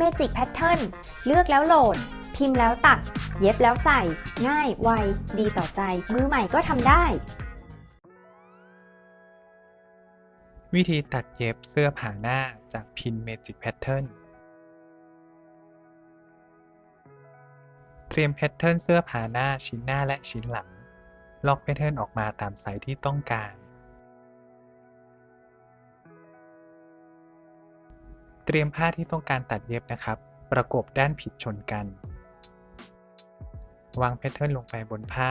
Magic Pattern เลือกแล้วโหลด พิมพ์แล้วตัด เย็บแล้วใส่ ง่าย ไว ดีต่อใจ มือใหม่ก็ทำได้ วิธีตัดเย็บเสื้อผ่าหน้าจากพิน Magic Pattern เตรียมแพทเทิร์นเสื้อผ่าหน้าชิ้นหน้าและชิ้นหลัง ล็อกแพทเทิร์นออกมาตามไซส์ที่ต้องการ เตรียมผ้าที่ต้องการตัดเย็บนะครับ ประกบด้านผิดชนกัน วางแพทเทิร์นลงไปบนผ้า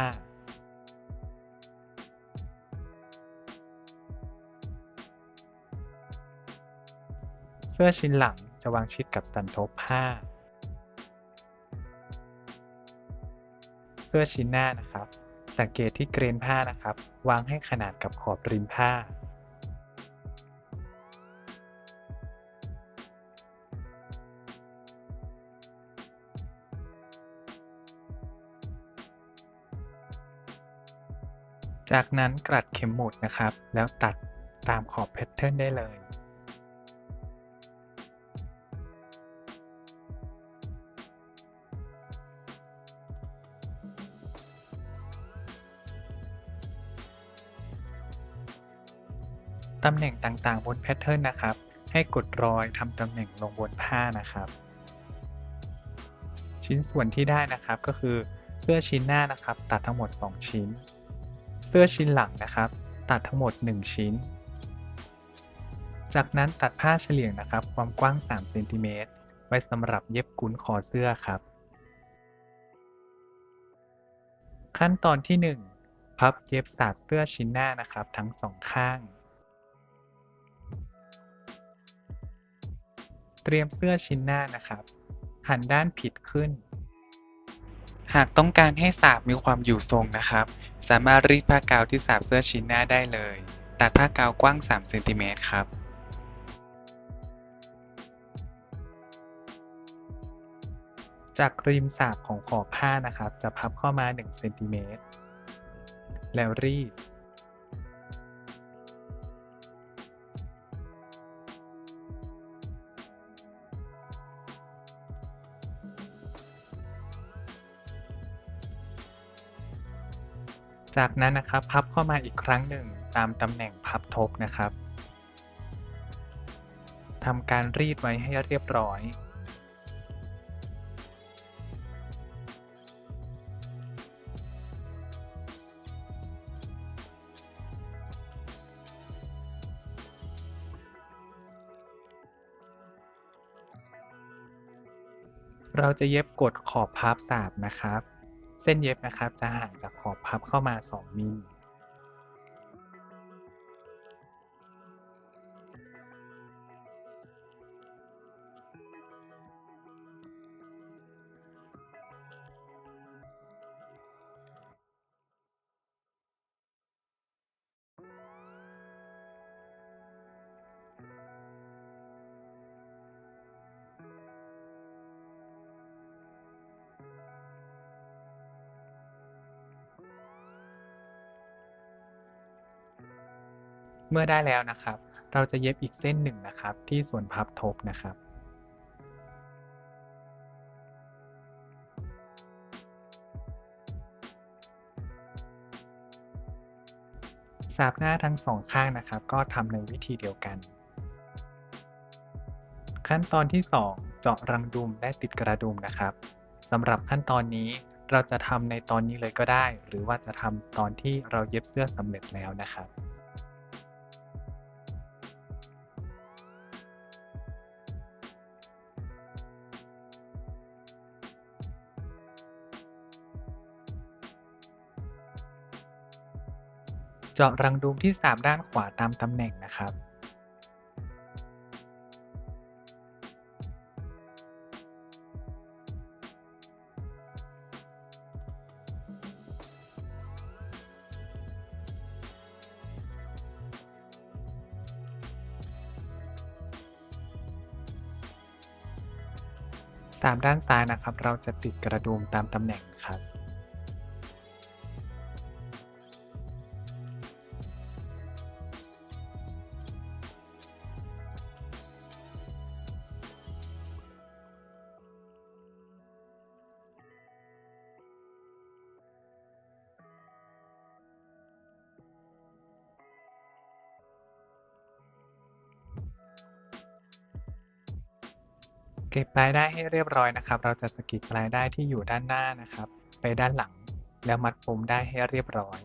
เสื้อชิ้นหลังจะวางชิดกับสันทบผ้า เสื้อชิ้นหน้านะครับ สังเกตที่เกรนผ้านะครับ วางให้ขนาดกับขอบริมผ้า จากนั้นกลัดเข็มหมุดนะครับ แล้วตัดตามขอบแพทเทิร์นได้เลย ตำแหน่งต่างๆบนแพทเทิร์นนะครับ ให้กดรอยทำตำแหน่งลงบนผ้านะครับ ชิ้นส่วนที่ได้นะครับก็คือเสื้อชิ้นหน้านะครับ ตัดทั้งหมด 2 ชิ้น สื้อชิ้นหลังนะครับ ตัดทั้งหมด 1 ชิ้น จากนั้นตัดผ้าเฉลี่ยงนะครับ ความกว้าง3เซนติเมตรไว้สำหรับเย็บกุ้นคอเสื้อครับ ขั้นตอนที่ 1 พับเย็บสาดเสื้อชิ้นหน้านะครับ ทั้งสองข้าง เตรียมเสื้อชิ้นหน้านะครับ หันด้านผิดขึ้น หากต้องการให้สาบมีความอยู่ทรงนะครับ สามารถรีดผ้ากาวที่สาบเสื้อชิ้นหน้าได้เลย ตัดผ้ากาวกว้าง 3 เซนติเมตรครับ จากริมสาบของขอบผ้านะครับ จะพับเข้ามา1เซนติเมตรแล้วรีด จากนั้นนะครับพับเข้ามาอีกครั้งหนึ่งตามตำแหน่งพับทบนะครับทำการรีดไว้ให้เรียบร้อยเราจะเย็บกดขอบพับสาบนะครับ เส้นเย็บนะครับจะห่างจากขอบพับเข้ามา 2มิล มื่อได้แล้วนะครับ เราจะเย็บอีกเส้นหนึ่งนะครับ ที่ส่วนพับทบนะครับสาบหน้าทั้งสองข้างนะครับ ก็ทำในวิธีเดียวกัน ขั้นตอนที่ 2 เจาะรังดุมและติดกระดุมนะครับสำหรับขั้นตอนนี้เราจะทำในตอนนี้เลยก็ได้ หรือว่าจะทำตอนที่เราเย็บเสื้อสำเร็จแล้วนะครับ เจาะรังดุมที่3ด้านขวาตามตำแหน่งนะครับสามด้านซ้ายนะครับ เราจะติดกระดุมตามตำแหน่งครับ เก็บปลายได้ให้เรียบร้อยนะครับ เราจะสกิดปลายได้ที่อยู่ด้านหน้านะครับ ไปด้านหลัง แล้วมัดปมได้ให้เรียบร้อย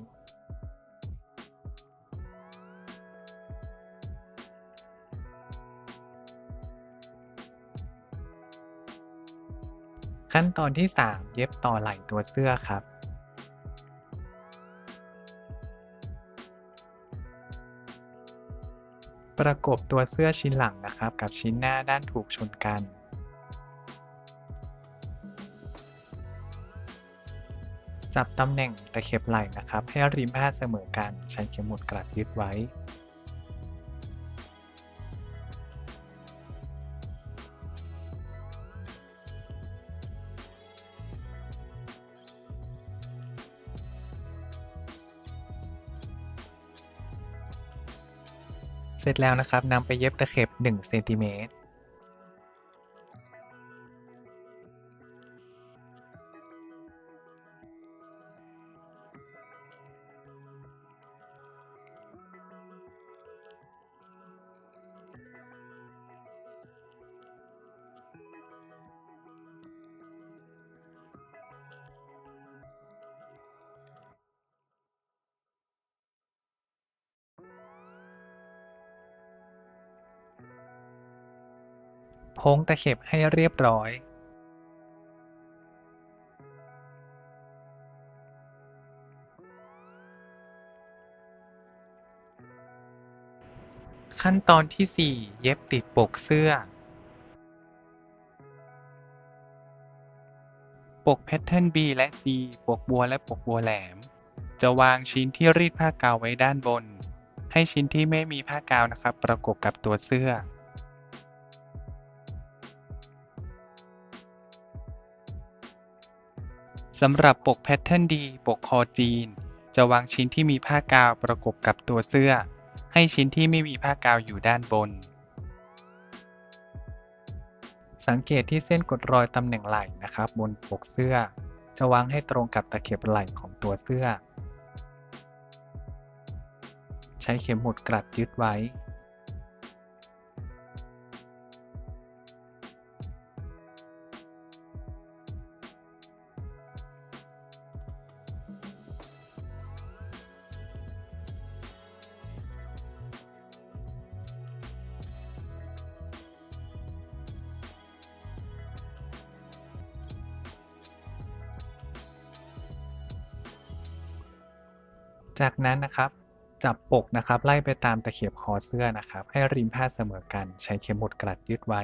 ขั้นตอนที่ 3 เย็บต่อไหล่ตัวเสื้อครับประกบตัวเสื้อชิ้นหลังนะครับ กับชิ้นหน้าด้านถูกชนกัน จับตำแหน่งตะเข็บไหล่นะครับ ให้ริมผ้าเสมอกัน ใช้เข็มหมุดกลัดยึดไว้ เสร็จแล้วนะครับนำไปเย็บตะเข็บ1เซนติเมตร โพ้งตะเข็บให้เรียบร้อยขั้นตอนที่ 4 เย็บติดปกเสื้อ ปกแพทเทิร์น B และ C ปกบัวและปกบัวแหลม จะวางชิ้นที่รีดผ้ากาวไว้ด้านบน ให้ชิ้นที่ไม่มีผ้ากาวนะครับ ประกบกับตัวเสื้อ สำหรับปกแพทเทิร์นดีปกคอจีน จะวางชิ้นที่มีผ้ากาวประกบกับตัวเสื้อ ให้ชิ้นที่ไม่มีผ้ากาวอยู่ด้านบน สังเกตที่เส้นกดรอยตำแหน่งไหล่นะครับ บนปกเสื้อ จะวางให้ตรงกับตะเข็บไหล่ของตัวเสื้อ ใช้เข็มหมุดกลัดยึดไว้ จากนั้นนะครับจับปกนะครับไล่ไปตามตะเข็บคอเสื้อนะครับ ให้ริมผ้าเสมอกัน ใช้เข็มหมุดกลัดยึดไว้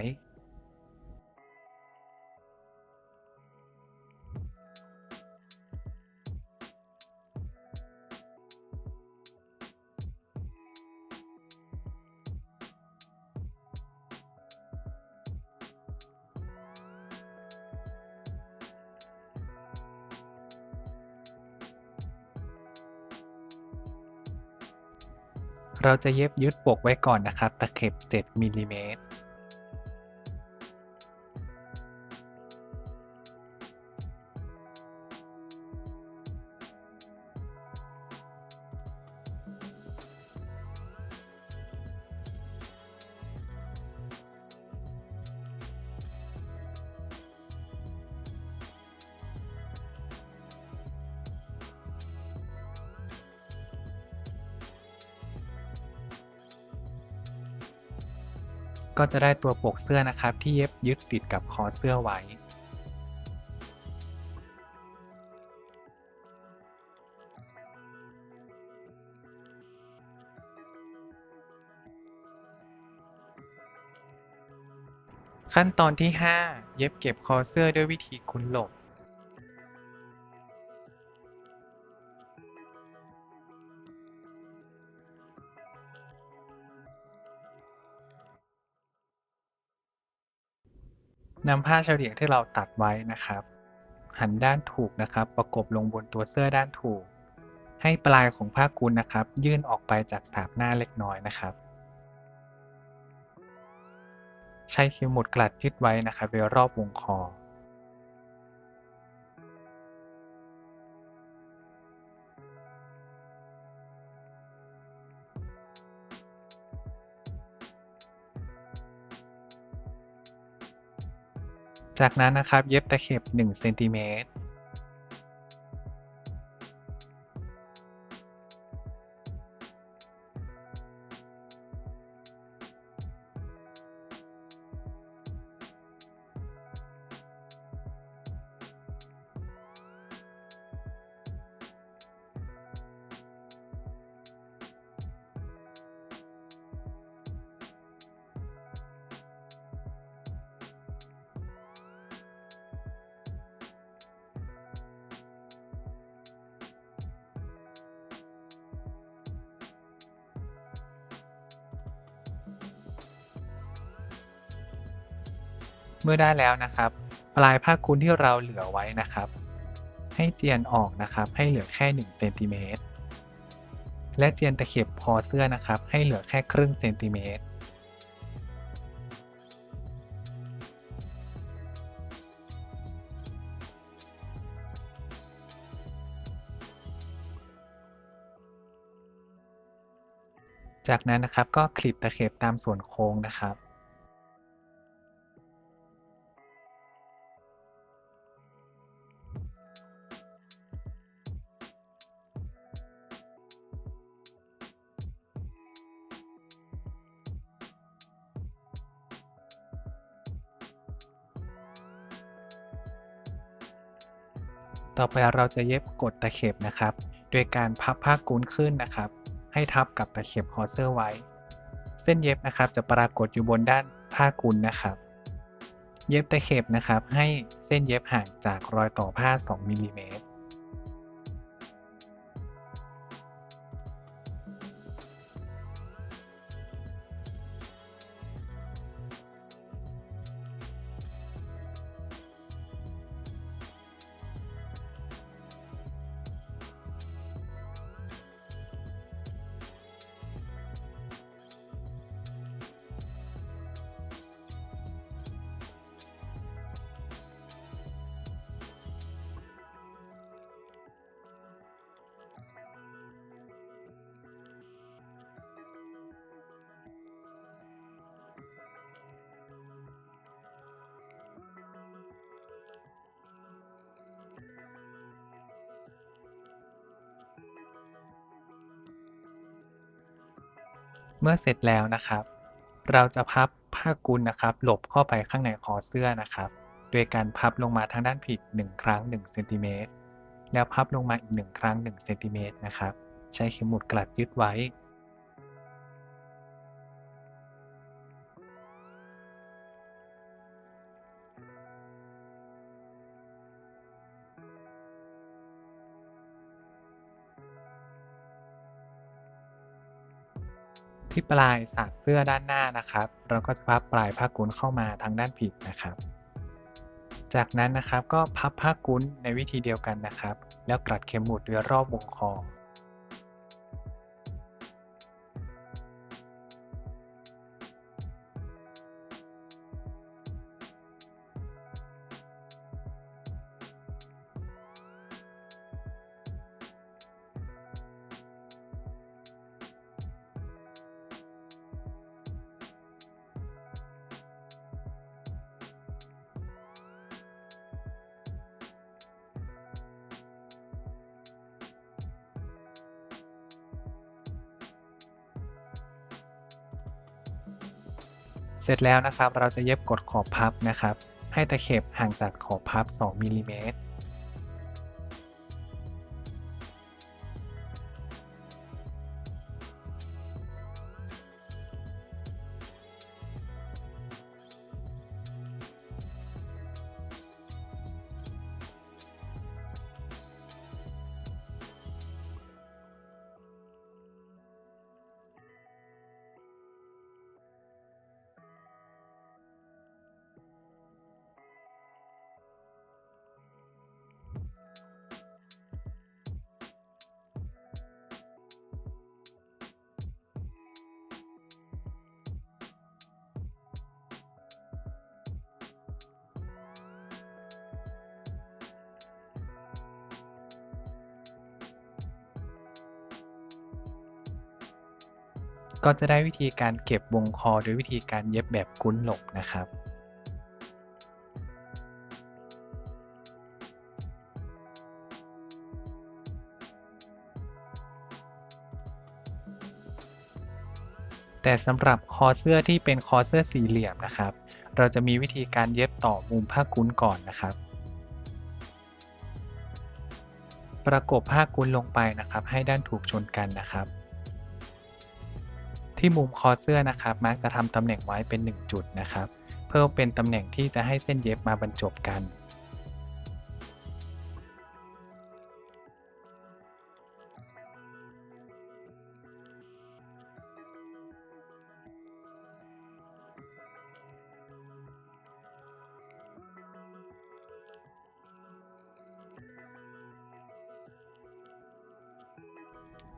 เราจะเย็บยึดปกไว้ก่อนนะครับ ตะเข็บ 7มิลลิเมตร ก็จะได้ตัวปกเสื้อนะครับ ที่เย็บยึดติดกับคอเสื้อไว้ ขั้นตอนที่ 5 เย็บเก็บคอเสื้อด้วยวิธีคุ้นหลบ นำผ้าเฉลี่ยงที่เราตัดไว้นะครับ หันด้านถูกนะครับ ประกบลงบนตัวเสื้อด้านถูก ให้ปลายของผ้ากุลนะครับ ยื่นออกไปจากสาบหน้าเล็กน้อยนะครับ ใช้เข็มหมุดกลัดยึดไว้นะครับโดยรอบวงคอ จากนั้นนะครับเย็บตะเข็บ1เซนติเมตร เมื่อได้แล้วนะครับ ปลายผ้ากุ้นที่เราเหลือไว้นะครับ ให้เจียนออกนะครับ ให้เหลือแค่1เซนติเมตรและเจียนตะเข็บคอเสื้อนะครับ ให้เหลือแค่ครึ่งเซนติเมตรจากนั้นนะครับก็คลิปตะเข็บตามส่วนโค้งนะครับ ต่อไปเราจะเย็บกดตะเข็บนะครับ โดยการพับผ้ากุนขึ้นนะครับ ให้ทับกับตะเข็บคอเซอร์ไว้ เส้นเย็บนะครับจะปรากฏอยู่บนด้านผ้ากุนนะครับ เย็บตะเข็บนะครับ ให้เส้นเย็บห่างจากรอยต่อผ้า 2มิลลิเมตร มื่อเสร็จแล้วนะครับ เราจะพับผ้ากุนนะครับ หลบเข้าไปข้างในคอเสื้อนะครับ โดยการพับลงมาทางด้านผิด 1 ครั้ง1เซนติเมตรแล้วพับลงมาอีก 1 ครั้ง1เซนติเมตรนะครับ ใช้เข็มหมุดกลัดยึดไว้ ที่ปลายสากเสื้อด้านหน้านะครับ เราก็จะพับปลายผ้ากุ้นเข้ามาทางด้านผิดนะครับ จากนั้นนะครับก็พับผ้ากุ้นในวิธีเดียวกันนะครับ แล้วกลัดเข็มหมุดด้วยรอบวงคอ เสร็จแล้วนะครับ เราจะเย็บกดขอบพับนะครับ ให้ตะเข็บห่างจากขอบพับ 2มิลลิเมตร ก็จะได้วิธีการเก็บวงคอด้วยวิธีการเย็บแบบกุ้นหลบนะครับแต่สำหรับคอเสื้อที่เป็นคอเสื้อสี่เหลี่ยมนะครับ เราจะมีวิธีการเย็บต่อมุมผ้ากุ้นก่อนนะครับ ประกบผ้ากุ้นลงไปนะครับ ให้ด้านถูกชนกันนะครับ ที่มุมคอเสื้อนะครับมักจะทำตำแหน่งไว้เป็น 1 จุดนะครับ เพื่อเป็นตำแหน่งที่จะให้เส้นเย็บมาบรรจบกัน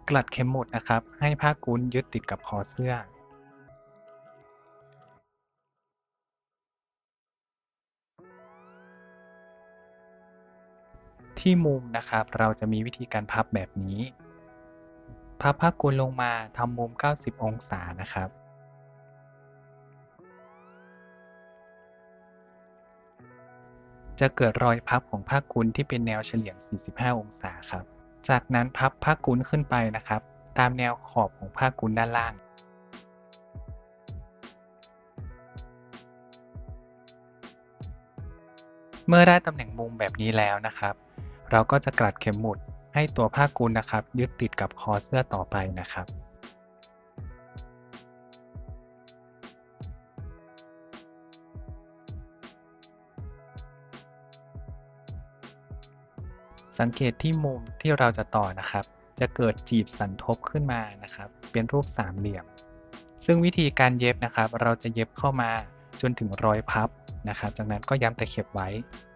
กลัดเข็มหมุดนะครับ ให้ผ้ากุ้นยึดติดกับคอเสื้อที่มุมนะครับ เราจะมีวิธีการพับแบบนี้ พับผ้ากุ้นลงมาทำมุม 90 องศานะครับ จะเกิดรอยพับของผ้ากุ้นที่เป็นแนวเฉลี่ยง45 องศาครับ จากนั้นพับผ้ากุ้นขึ้นไปนะครับ ตามแนวขอบของผ้ากุ้นด้านล่าง เมื่อได้ตำแหน่งมุมแบบนี้แล้วนะครับ เราก็จะกลัดเข็มหมุดให้ตัวผ้ากุ้นนะครับ ยึดติดกับคอเสื้อต่อไปนะครับ สังเกตที่มุมที่เราจะต่อนะครับ จะเกิดจีบสันทบขึ้นมานะครับ เป็นรูปสามเหลี่ยม ซึ่งวิธีการเย็บนะครับ เราจะเย็บเข้ามาจนถึงรอยพับนะครับ จากนั้นก็ย้ำตะเข็บไว้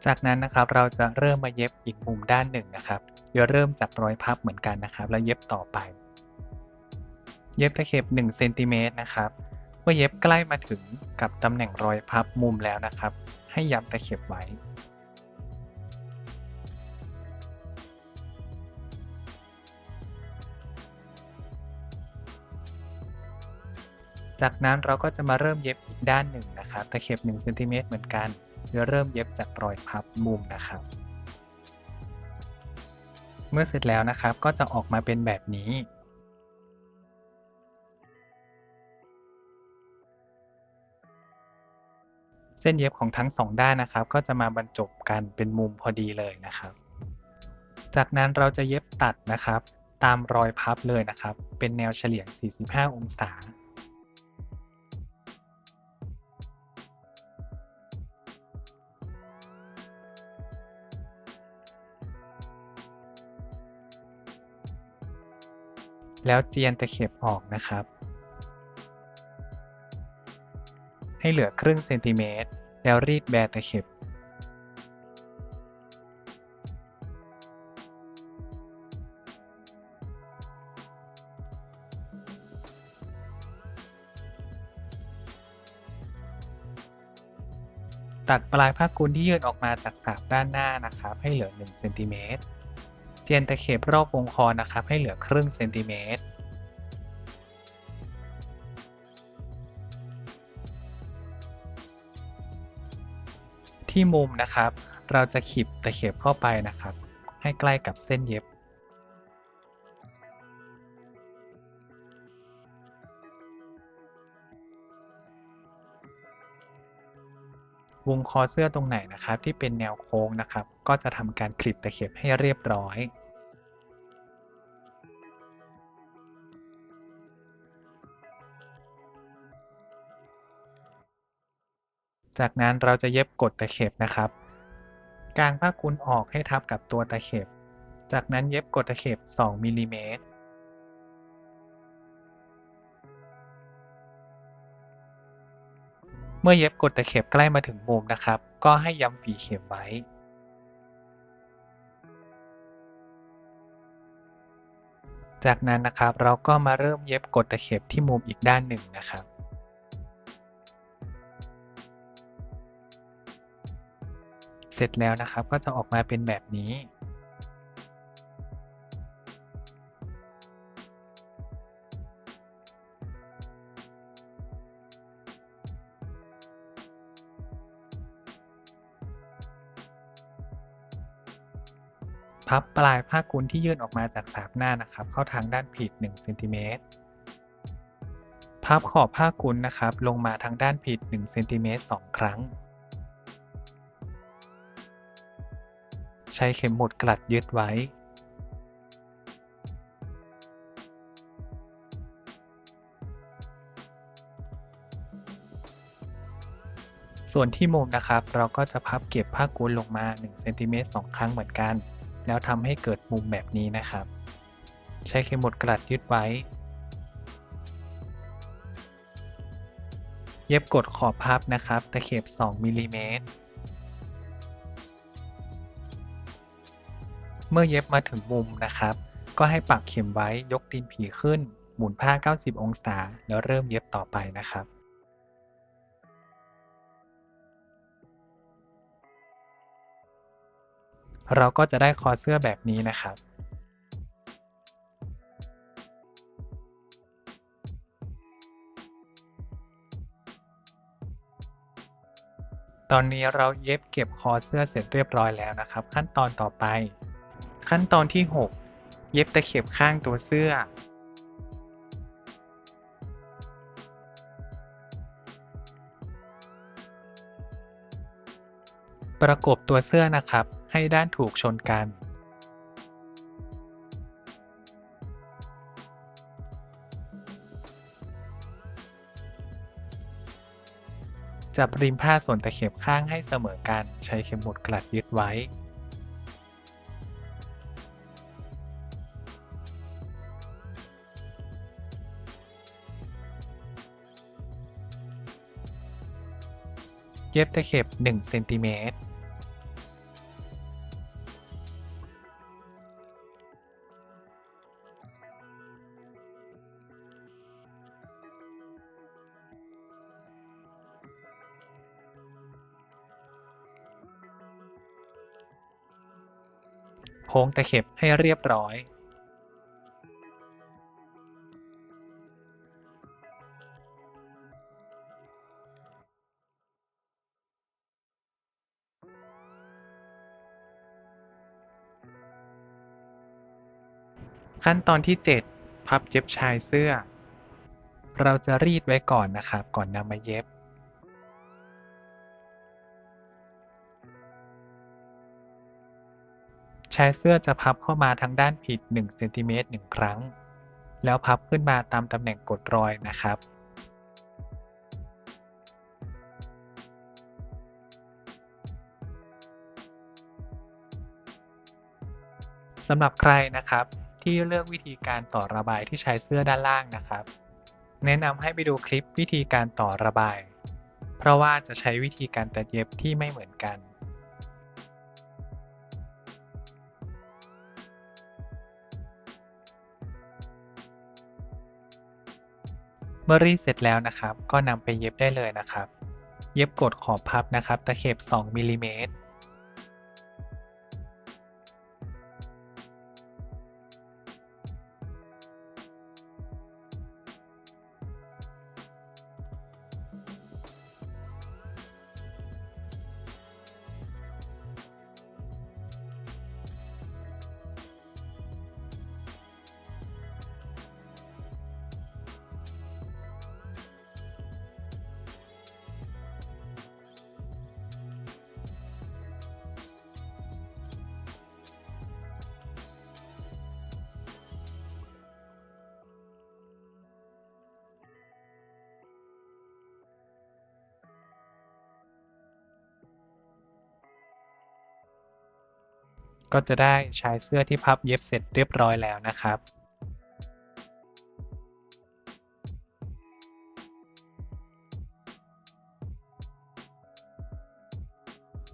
จากนั้นนะครับเราจะเริ่มมาเย็บอีกมุมด้านหนึ่งนะครับจะเริ่มจากรอยพับเหมือนกันนะครับ แล้วเย็บต่อไป เย็บตะเข็บ1เซนติเมตรนะครับเมื่อเย็บใกล้มาถึงกับตำแหน่งรอยพับมุมแล้วนะครับ ให้ย้ำตะเข็บไว้ จากนั้นเราก็จะมาเริ่มเย็บอีกด้านหนึ่งนะครับตะเข็บ1เซนติเมตรเหมือนกันจะเริ่มเย็บจากรอยพับมุมนะครับ เมื่อเสร็จแล้วนะครับก็จะออกมาเป็นแบบนี้เส้นเย็บของทั้งสองด้านนะครับ ก็จะมาบรรจบกันเป็นมุมพอดีเลยนะครับ จากนั้นเราจะเย็บตัดนะครับ ตามรอยพับเลยนะครับ เป็นแนวเฉลี่ย 45 องศา แล้วเจียนตะเข็บออกนะครับ ให้เหลือครึ่งเซนติเมตร แล้วรีดแบตะเข็บ ตัดปลายผ้ากุนที่ยื่นออกมาจากสามด้านหน้านะครับ ให้เหลือ1เซนติเมตร เจียนตะเข็บรอบวงคอนะครับ ให้เหลือครึ่งเซนติเมตรที่มุมนะครับ เราจะขีบตะเข็บเข้าไปนะครับ ให้ใกล้กับเส้นเย็บ วงคอเสื้อตรงไหนนะครับ ที่เป็นแนวโค้งนะครับ ก็จะทำการคลิปตะเข็บให้เรียบร้อยจากนั้นเราจะเย็บกดตะเข็บนะครับ กางผ้ากุ้นออกให้ทับกับตัวตะเข็บ จากนั้นเย็บกดตะเข็บ 2มิลลิเมตร เมื่อเย็บกดตะเข็บใกล้มาถึงมุมนะครับ ก็ให้ย้ำฝีเข็มไว้ จากนั้นนะครับเราก็มาเริ่มเย็บกดตะเข็บที่มุมอีกด้านหนึ่งนะครับเสร็จแล้วนะครับก็จะออกมาเป็นแบบนี้ พับปลายผ้ากุนที่ยื่นออกมาจากสามหน้านะครับ เข้าทางด้านผิด1เซนติเมตรพับขอบผ้ากุนนะครับ ลงมาทางด้านผิด1เซนติเมตร2ครั้ง ใช้เข็มหมุดกลัดยึดไว้ส่วนที่มุมนะครับ เราก็จะพับเก็บผ้ากุนลงมา1เซนติเมตร2ครั้งเหมือนกัน แล้วทำให้เกิดมุมแบบนี้นะครับ ใช้เข็มหมุดกลัดยึดไว้ เย็บกดขอบพับนะครับ ตะเข็บ 2มิลลิเมตรเมื่อเย็บมาถึงมุมนะครับ ก็ให้ปักเข็มไว้ยกตีนผีขึ้น หมุนผ้า 90 องศา แล้วเริ่มเย็บต่อไปนะครับ เราก็จะได้คอเสื้อแบบนี้นะครับตอนนี้เราเย็บเก็บคอเสื้อเสร็จเรียบร้อยแล้วนะครับ ขั้นตอนต่อไป ขั้นตอนที่ 6 เย็บตะเข็บข้างตัวเสื้อ ประกบตัวเสื้อนะครับ ให้ด้านถูกชนกัน จับริมผ้าส่วนตะเข็บข้างให้เสมอกัน ใช้เข็มหมุดกลัดยึดไว้เย็บตะเข็บ1เซนติเมตร โพ้งตะเข็บให้เรียบร้อยขั้นตอนที่ 7 พับเย็บชายเสื้อ เราจะรีดไว้ก่อนนะครับ ก่อนนำมาเย็บ ชายเสื้อจะพับเข้ามาทางด้านผิด1เซนติเมตร1ครั้ง แล้วพับขึ้นมาตามตำแหน่งกดรอยนะครับ สำหรับใครนะครับที่เลือกวิธีการต่อระบายที่ใช้เสื้อด้านล่างนะครับ แนะนำให้ไปดูคลิปวิธีการต่อระบาย เพราะว่าจะใช้วิธีการตัดเย็บที่ไม่เหมือนกัน มื่อรีดเสร็จแล้วนะครับ ก็นำไปเย็บได้เลยนะครับ เย็บกดขอบพับนะครับ ตะเข็บ 2มิลลิเมตร ก็จะได้ชายเสื้อที่พับเย็บเสร็จเรียบร้อยแล้วนะครับ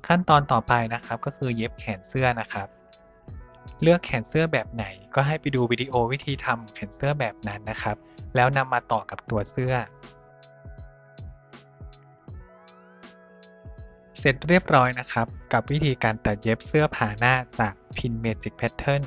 ขั้นตอนต่อไปนะครับก็คือเย็บแขนเสื้อนะครับ เลือกแขนเสื้อแบบไหน ก็ให้ไปดูวิดีโอวิธีทำแขนเสื้อแบบนั้นนะครับ แล้วนำมาต่อกับตัวเสื้อ เสร็จเรียบร้อยนะครับ กับวิธีการตัดเย็บเสื้อผ้าหน้าจาก Pin Magic Pattern